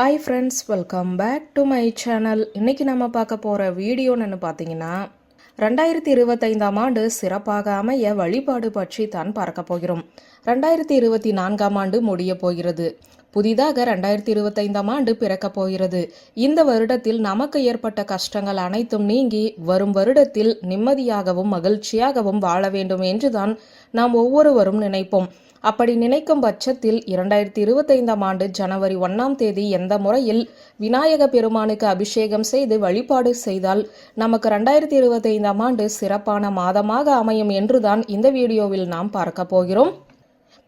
Hi friends welcome back to my channel இன்னைக்கு நம்ம பார்க்க போகிற வீடியோன்னு பார்த்தீங்கன்னா ரெண்டாயிரத்தி இருபத்தைந்தாம் ஆண்டு சிறப்பாக அமைய வழிபாடு பற்றி தான் பார்க்க போகிறோம். ரெண்டாயிரத்தி இருபத்தி நான்காம் ஆண்டு முடிய போகிறது. புதிதாக ரெண்டாயிரத்தி இருபத்தைந்தாம் ஆண்டு பிறக்கப் போகிறது. இந்த வருடத்தில் நமக்கு ஏற்பட்ட கஷ்டங்கள் அனைத்தும் நீங்கி வரும் வருடத்தில் நிம்மதியாகவும் மகிழ்ச்சியாகவும் வாழ வேண்டும் என்றுதான் நாம் ஒவ்வொருவரும் நினைப்போம். அப்படி நினைக்கும் பட்சத்தில் இரண்டாயிரத்தி இருபத்தைந்தாம் ஆண்டு ஜனவரி ஒன்றாம் தேதி எந்த முறையில் விநாயக பெருமானுக்கு அபிஷேகம் செய்து வழிபாடு செய்தால் நமக்கு ரெண்டாயிரத்தி இருபத்தைந்தாம் ஆண்டு சிறப்பான மாதமாக அமையும் என்றுதான் இந்த வீடியோவில் நாம் பார்க்க போகிறோம்.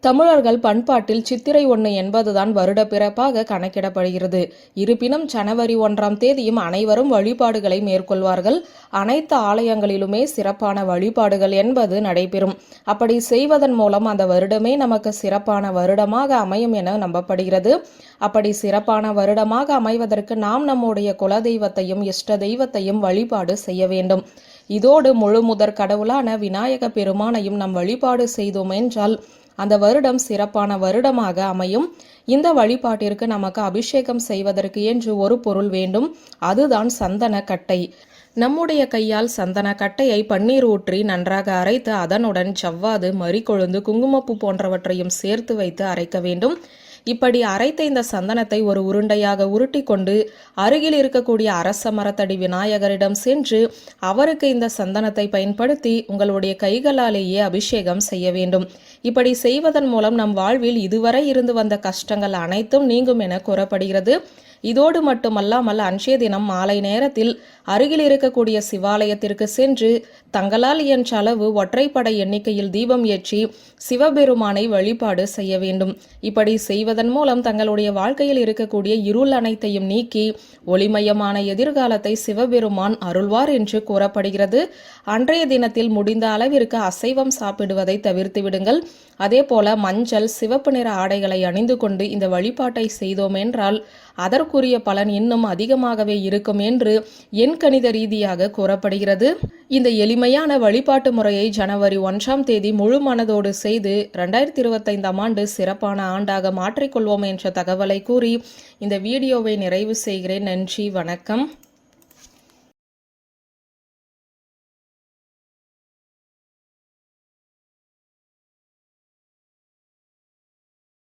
தமிழர்கள் பண்பாட்டில் சித்திரை ஒன்று என்பதுதான் வருட பிறப்பாக கணக்கிடப்படுகிறது. இருப்பினும் ஜனவரி ஒன்றாம் தேதியும் அனைவரும் வழிபாடுகளை மேற்கொள்வார்கள். அனைத்து ஆலயங்களிலுமே சிறப்பான வழிபாடுகள் என்பது நடைபெறும். அப்படி செய்வதன் மூலம் அந்த வருடமே நமக்கு சிறப்பான வருடமாக அமையும் என நம்பப்படுகிறது. அப்படி சிறப்பான வருடமாக அமைவதற்கு நாம் நம்முடைய குலதெய்வத்தையும் இஷ்ட தெய்வத்தையும் வழிபாடு செய்ய வேண்டும். இதோடு முழு முதற் கடவுளான விநாயக பெருமானையும் நம் வழிபாடு செய்தோம் என்றால் அந்த வருடம் சிறப்பான வருடமாக அமையும். இந்த வழிபாட்டிற்கு நமக்கு அபிஷேகம் செய்வதற்கு என்று ஒரு பொருள் வேண்டும். அதுதான் சந்தன கட்டை. நம்முடைய கையால் சந்தன கட்டையை பன்னீர் ஊற்றி நன்றாக அரைத்து அதனுடன் ஜவ்வாது மறிக்கொழுந்து குங்குமப்பூ போன்றவற்றையும் சேர்த்து வைத்து அரைக்க வேண்டும். இப்படி அரைத்த இந்த சந்தனத்தை ஒரு உருண்டையாக உருட்டி கொண்டு அருகில் இருக்கக்கூடிய அரச மரத்தடி விநாயகரிடம் சென்று அவருக்கு இந்த சந்தனத்தை பயன்படுத்தி உங்களுடைய கைகளாலேயே அபிஷேகம் செய்ய வேண்டும். இப்படி செய்வதன் மூலம் நம் வாழ்வில் இதுவரை இருந்து வந்த கஷ்டங்கள் அனைத்தும் நீங்கும் என கூறப்படுகிறது. இதோடு மட்டுமல்லாமல் அன்றைய தினம் மாலை நேரத்தில் அருகில் இருக்கக்கூடிய சிவாலயத்திற்கு சென்று தங்களால் என்ற அளவு ஒற்றைப்படை எண்ணிக்கையில் தீபம் ஏற்றி சிவபெருமானை வழிபாடு செய்ய வேண்டும். இப்படி செய்வதன் மூலம் தங்களுடைய வாழ்க்கையில் இருக்கக்கூடிய இருள் அனைத்தையும் நீக்கி ஒளிமயமான எதிர்காலத்தை சிவபெருமான் அருள்வார் என்று கூறப்படுகிறது. அன்றைய தினத்தில் முடிந்த அளவிற்கு அசைவம் சாப்பிடுவதை தவிர்த்து விடுங்கள். அதே போல மஞ்சள் சிவப்பு நிற ஆடைகளை அணிந்து கொண்டு இந்த வழிபாட்டை செய்தோம் என்றால் அதற்குரிய பலன் இன்னும் அதிகமாகவே இருக்கும் என்று எண் கணித ரீதியாக கூறப்படுகிறது. இந்த எளிமையான வழிபாட்டு முறையை ஜனவரி ஒன்றாம் தேதி முழு மனதோடு செய்து ரெண்டாயிரத்தி இருபத்தைந்தாம் ஆண்டு சிறப்பான ஆண்டாக மாற்றிக்கொள்வோம் என்ற தகவலை கூறி இந்த வீடியோவை நிறைவு செய்கிறேன். நன்றி வணக்கம்.